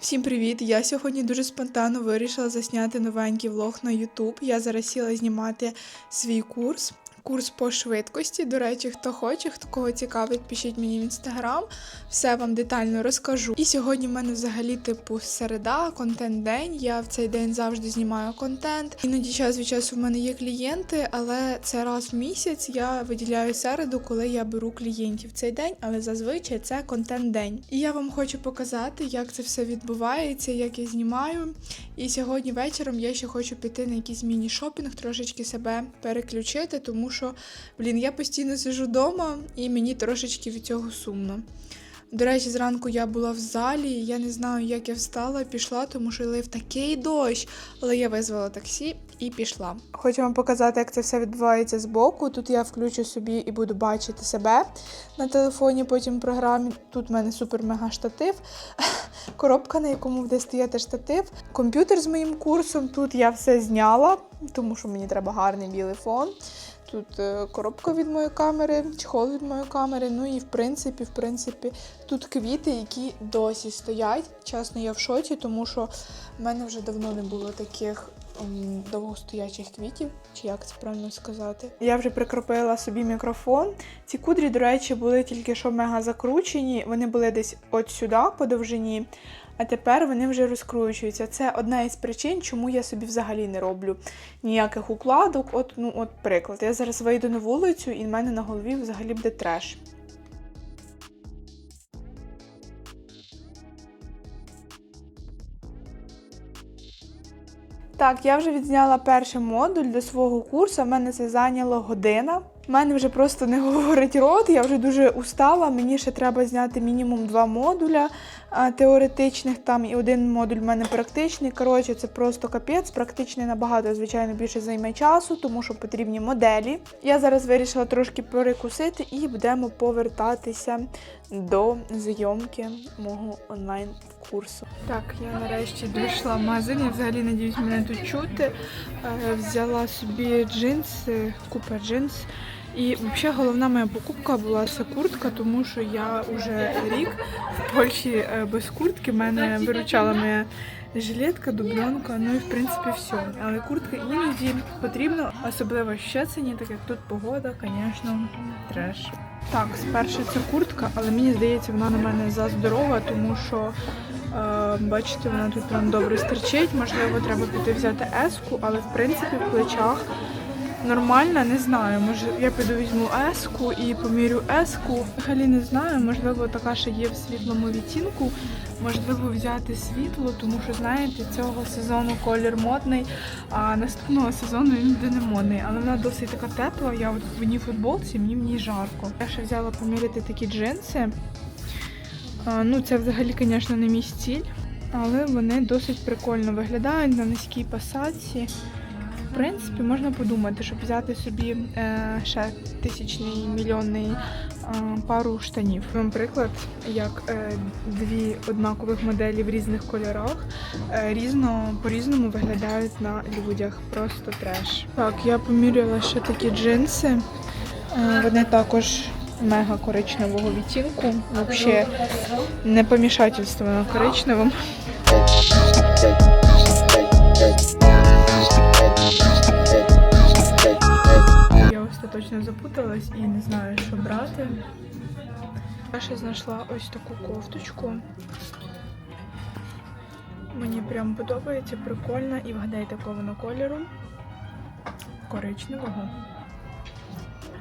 Всім привіт! Я сьогодні дуже спонтанно вирішила засняти новенький влог на YouTube. Я зараз сіла знімати свій курс. Курс по швидкості. До речі, хто хоче, хто кого цікавить, пишіть мені в інстаграм, все вам детально розкажу. І сьогодні в мене взагалі типу середа, контент-день. Я в цей день завжди знімаю контент. Іноді час від часу в мене є клієнти, але це раз в місяць я виділяю середу, коли я беру клієнтів цей день, але зазвичай це контент-день. І я вам хочу показати, як це все відбувається, як я знімаю. І сьогодні вечором я ще хочу піти на якийсь міні-шопінг, трошечки себе переключити, тому що, блін, я постійно сижу вдома і мені трошечки від цього сумно. До речі, зранку я була в залі, я не знаю, як я встала, пішла, тому що лив такий дощ, але я визвала таксі і пішла. Хочу вам показати, як це все відбувається збоку. Тут я включу собі і буду бачити себе на телефоні, потім в програмі. Тут в мене супер-мега штатив, коробка, на якому буде стояти штатив, комп'ютер з моїм курсом. Тут я все зняла, тому що мені треба гарний білий фон. Тут е, коробка від моєї камери, чехол від моєї камери. Ну і в принципі, в принципі, тут квіти, які досі стоять. Чесно, я в шоці, тому що в мене вже давно не було таких довгостоячих квітів, чи як це правильно сказати. Я вже прикропила собі мікрофон. Ці кудрі, до речі, були тільки що мега закручені. Вони були десь от сюди по довжині. А тепер вони вже розкручуються. Це одна із причин, чому я собі взагалі не роблю ніяких укладок. От, ну, от приклад. Я зараз вийду на вулицю, і в мене на голові взагалі буде треш. Так, я вже відзняла перший модуль до свого курсу. В мене це зайняло година. У мене вже просто не говорить рот, я вже дуже устала. Мені ще треба зняти мінімум два модуля теоретичних там і один модуль в мене практичний. Коротше, це просто капець. Практичний набагато, звичайно, більше займе часу, тому що потрібні моделі. Я зараз вирішила трошки перекусити і будемо повертатися до зйомки мого онлайн-курсу. Так, я нарешті дійшла в магазин. Я взагалі надіюсь, мене тут чути. Е, Взяла собі джинси, купа джинс. І взагалі головна моя покупка була це куртка, тому що я вже рік в Польщі е, без куртки. Мене виручала моя жилетка, дубленка, ну і в принципі все. Але куртка іноді потрібна, особливо в Щецині, так як тут погода, звісно, треш. Так, спершу це куртка, але мені здається, вона на мене заздорова, тому що е, бачите, вона тут прям добре стерчить. Можливо, треба піти взяти еску, але в принципі в плечах нормально, не знаю. Може, я піду візьму еску і помірю еску. Взагалі не знаю, можливо, така ще є в світлому відтінку. Можливо, взяти світло, тому що, знаєте, цього сезону колір модний, а наступного сезону він буде не модний. Але вона досить така тепла. Я от в одній футболці, мені в ній жарко. Я ще взяла поміряти такі джинси. А, ну, це взагалі, звісно, не мій стіль, але вони досить прикольно виглядають на низькій посадці. В принципі, можна подумати, щоб взяти собі е, ще тисячний мільйонний е, пару штанів. Вам приклад, як е, дві однакових моделі в різних кольорах е, різно по-різному виглядають на людях. Просто треш. Так, я поміряла ще такі джинси. Е, вони також мега коричневого відтінку. Взагалі не помішательство на коричневому. Я остаточно запуталась і не знаю, що брати. Я ще знайшла ось таку кофточку. Мені прям подобається, прикольна. І вгадайте, якого кольору. Коричневого.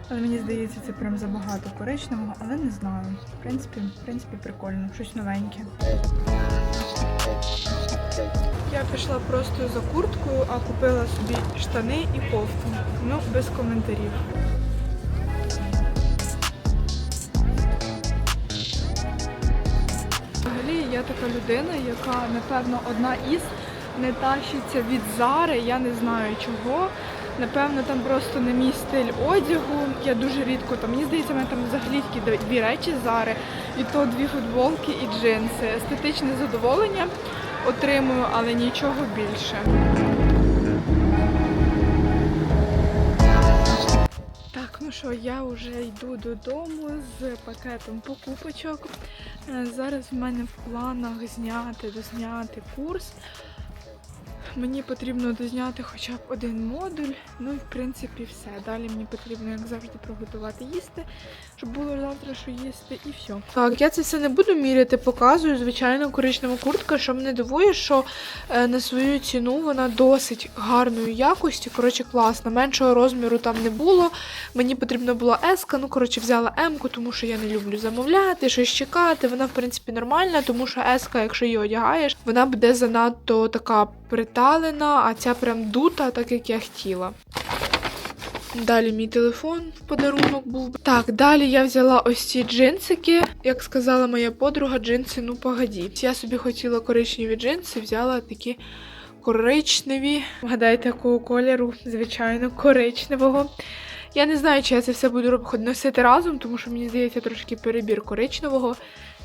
Але мені здається, це прям забагато коричневого, але не знаю. В принципі, в принципі, прикольно, щось новеньке. Я пішла просто за курткою, а купила собі штани і кофту. Ну, без коментарів. Взагалі я така людина, яка, напевно, одна із не тащиться від зари. Я не знаю чого. Напевно, там просто не мій стиль одягу. Я дуже рідко там. Мені здається, мене там взагалі тільки дві речі зари, і то дві футболки і джинси. Естетичне задоволення отримую, але нічого більше. Так, ну що, я вже йду додому з пакетом покупочок. Е, Зараз в мене в планах зняти, дозняти курс. Мені потрібно дозняти хоча б один модуль. Ну і в принципі все. Далі мені потрібно, як завжди, приготувати їсти, щоб було завтра що їсти, і все. Так, я це все не буду міряти, показую. Звичайно, коричнева куртка, що мене дивує, що е, на свою ціну вона досить гарної якості. Коротше, класна. Меншого розміру там не було. Мені потрібна була еска, ну коротше, взяла М-ку, тому що я не люблю замовляти, щось чекати. Вона, в принципі, нормальна, тому що еска, якщо її одягаєш, вона буде занадто така приталена, а ця прям дута, так як я хотіла. Далі мій телефон в подарунок був. Так, далі я взяла ось ці джинсики. Як сказала моя подруга, джинси ну погоді. Я собі хотіла коричневі джинси, взяла такі коричневі. Вгадайте, якого кольору, звичайно, коричневого. Я не знаю, чи я це все буду носити разом, тому що мені здається трошки перебір коричневого.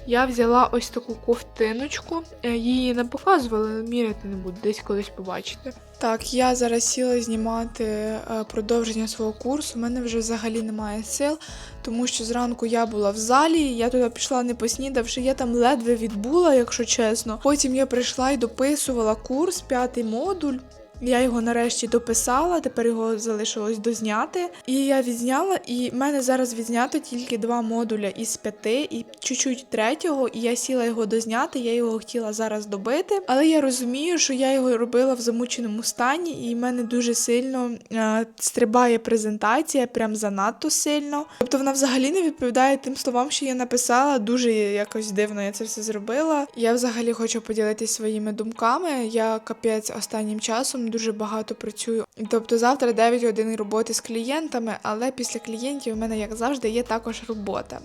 Я взяла ось таку ковтиночку. Е, Її не показували, міряти не буду, десь колись побачите. Так, я зараз сіла знімати е, продовження свого курсу. У мене вже взагалі немає сил, тому що зранку я була в залі, я туди пішла не поснідавши, я там ледве відбула, якщо чесно. Потім я прийшла і дописувала курс, п'ятий модуль. Я його нарешті дописала, тепер його залишилось дозняти. І я відзняла, і в мене зараз відзнято тільки два модуля із п'яти, і чуть-чуть третього. І я сіла його дозняти, я його хотіла зараз добити. Але я розумію, що я його робила в замученому стані, і в мене дуже сильно е, стрибає презентація, прям занадто сильно. Тобто вона взагалі не відповідає тим словам, що я написала. Дуже якось дивно я це все зробила. Я взагалі хочу поділитися своїми думками. Я капець останнім часом дуже багато працюю. Тобто завтра 9 годин роботи з клієнтами, але після клієнтів у мене, як завжди, є також робота.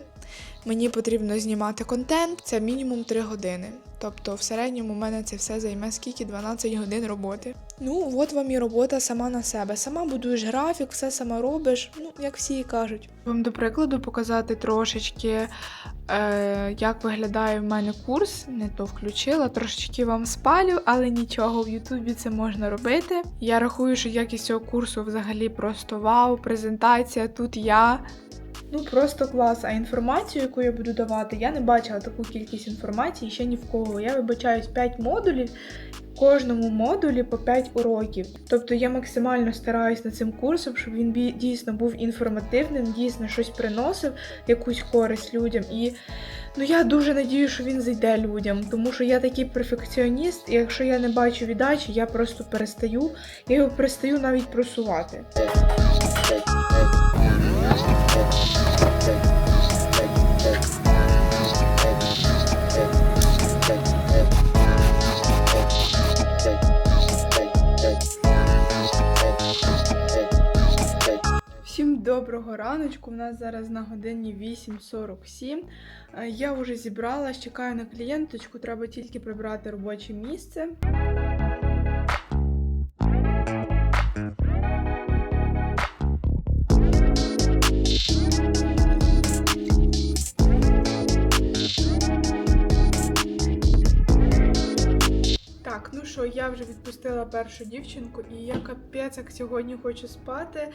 Мені потрібно знімати контент, це мінімум 3 години. Тобто, в середньому у мене це все займе скільки 12 годин роботи. Ну, от вам і робота сама на себе. Сама будуєш графік, все сама робиш, ну як всі і кажуть. Вам до прикладу показати трошечки, е, як виглядає в мене курс. Не то включила, трошечки вам спалю, але нічого, в Ютубі це можна робити. Я рахую, що якість цього курсу взагалі просто вау, презентація. Тут я Ну просто клас. А інформацію, яку я буду давати, я не бачила таку кількість інформації ще ні в кого. Я вибачаюсь 5 модулів. Кожному модулі по 5 уроків. Тобто я максимально стараюсь над цим курсом, щоб він дійсно був інформативним, дійсно щось приносив, якусь користь людям. І ну я дуже надію, що він зайде людям, тому що я такий перфекціоніст, і якщо я не бачу віддачі, я просто перестаю, я його перестаю навіть просувати. Всім доброго раночку. У нас зараз на годині 8.47. Е, Я вже зібралась, чекаю на клієнточку, треба тільки прибрати робоче місце. Вже відпустила першу дівчинку, і я капець як сьогодні хочу спати.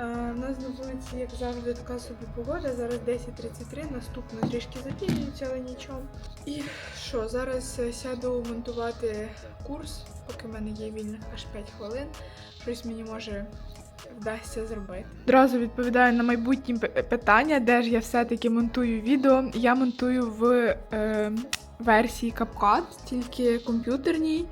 Е, У нас на вулиці, як завжди, така собі погода. Зараз 10.33, наступно трішки запізнюється, але нічого. І що, зараз е, сяду монтувати курс, поки в мене є вільних аж 5 хвилин. Щось мені може вдасться зробити. Одразу відповідаю на майбутні питання, де ж я все-таки монтую відео. Я монтую в е, версії CapCut, тільки комп'ютерній.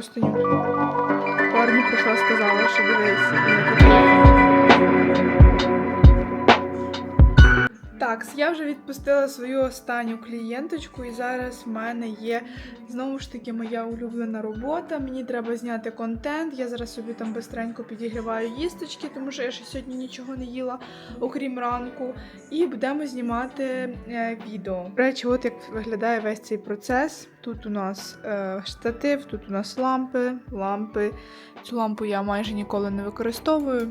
Просто Парню прийшла, сказала, що дивись. Так, я вже відпустила свою останню клієнточку, і зараз в мене є знову ж таки моя улюблена робота. Мені треба зняти контент. Я зараз собі там бистренько підігріваю їсточки, тому що я ще сьогодні нічого не їла, окрім ранку. І будемо знімати е, відео. До речі, от як виглядає весь цей процес. Тут у нас е, штатив, тут у нас лампи, лампи. Цю лампу я майже ніколи не використовую.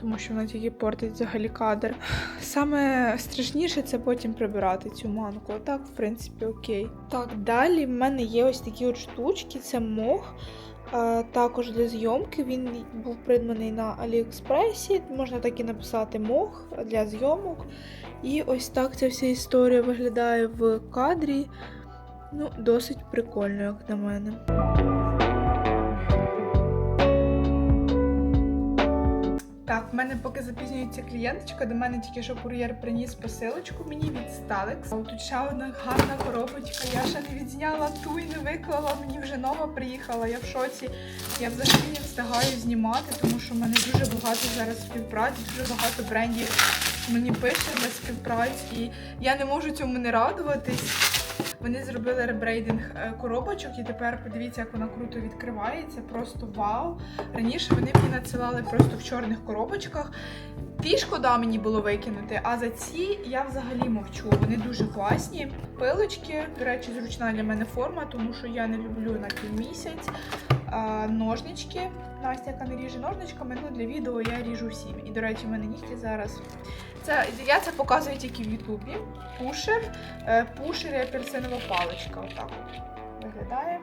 Тому що вона тільки портить взагалі кадр. Саме страшніше це потім прибирати цю манку. Так, в принципі, окей. Так, далі в мене є ось такі от штучки, це мох. Також для зйомки він був придбаний на Аліекспресі. Можна так і написати мох для зйомок. І ось так ця вся історія виглядає в кадрі. Ну, досить прикольно, як на мене. Так, в мене поки запізнюється клієнточка, до мене тільки що кур'єр приніс посилочку мені від Сталекс. Тут ще одна гарна коробочка. Я ще не відзняла ту і не виклала. Мені вже нова приїхала. Я в шоці. Я взагалі не встигаю знімати, тому що в мене дуже багато зараз співпраці, дуже багато брендів мені пише для співпраці. І я не можу цьому не радуватись. Вони зробили ребрейдинг е, коробочок, і тепер подивіться, як вона круто відкривається. Просто вау. Раніше вони мені надсилали просто в чорних коробочках. Ті шкода мені було викинути, а за ці я взагалі мовчу. Вони дуже класні. Пилочки, до речі, зручна для мене форма, тому що я не люблю на півмісяць. Ножнички. Настя, яка не ріже ножничками, ну для відео я ріжу всім. І, до речі, в мене нігті зараз. Це, я це показую тільки в Ютубі. Пушер, е, пушер і апельсинова паличка. Отак от виглядає.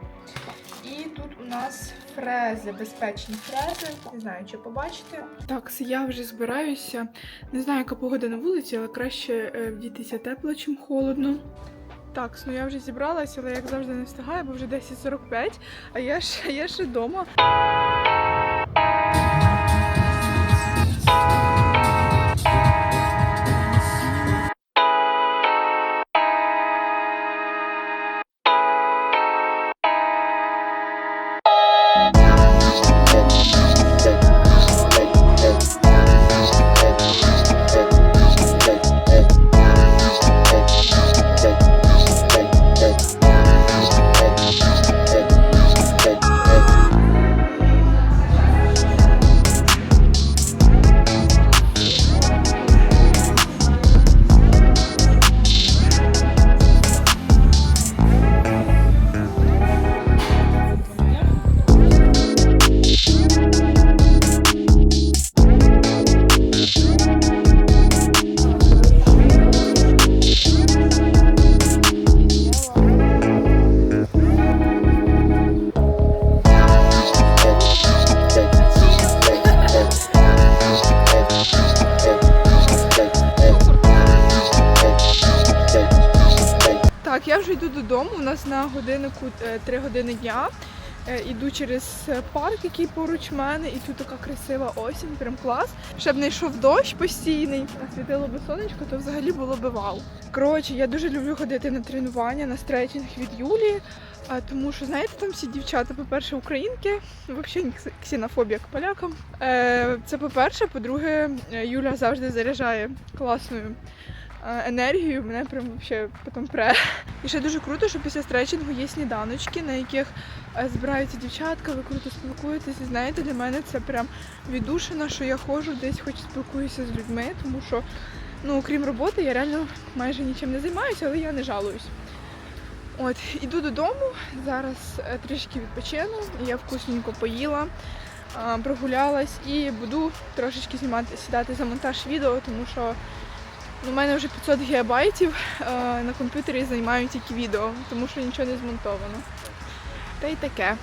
І тут у нас фрези, безпечні фрези. Не знаю, чи побачите. Так, я вже збираюся. Не знаю, яка погода на вулиці, але краще е, вдітися тепло, чим холодно. Так, ну я вже зібралася, але як завжди не встигаю, бо вже 10.45, а я ще, я ще вдома. Йду додому. У нас на годиннику 3 години дня. Е, Іду через е, парк, який поруч мене, і тут така красива осінь, прям клас. Щоб не йшов дощ постійний, а світило би сонечко, то взагалі було би вау. Коротше, я дуже люблю ходити на тренування, на стретчинг від Юлії. Тому що, знаєте, там всі дівчата, по-перше, українки, взагалі ксенофобія к полякам. Е, це по-перше, по-друге, е, Юля завжди заряджає класною е, енергією, мене прям вообще потім пре. І ще дуже круто, що після стретчингу є сніданочки, на яких е, збираються дівчатка, ви круто спілкуєтеся. І знаєте, для мене це прям віддушина, що я ходжу десь, хоч спілкуюся з людьми, тому що, ну, окрім роботи, я реально майже нічим не займаюся, але я не жалуюсь. От, іду додому, зараз е, трішки відпочину, я вкусненько поїла, прогулялась і буду трошечки знімати, сідати за монтаж відео, тому що у мене вже 500 гігабайтів е, на комп'ютері займаю тільки відео, тому що нічого не змонтовано. Та й таке.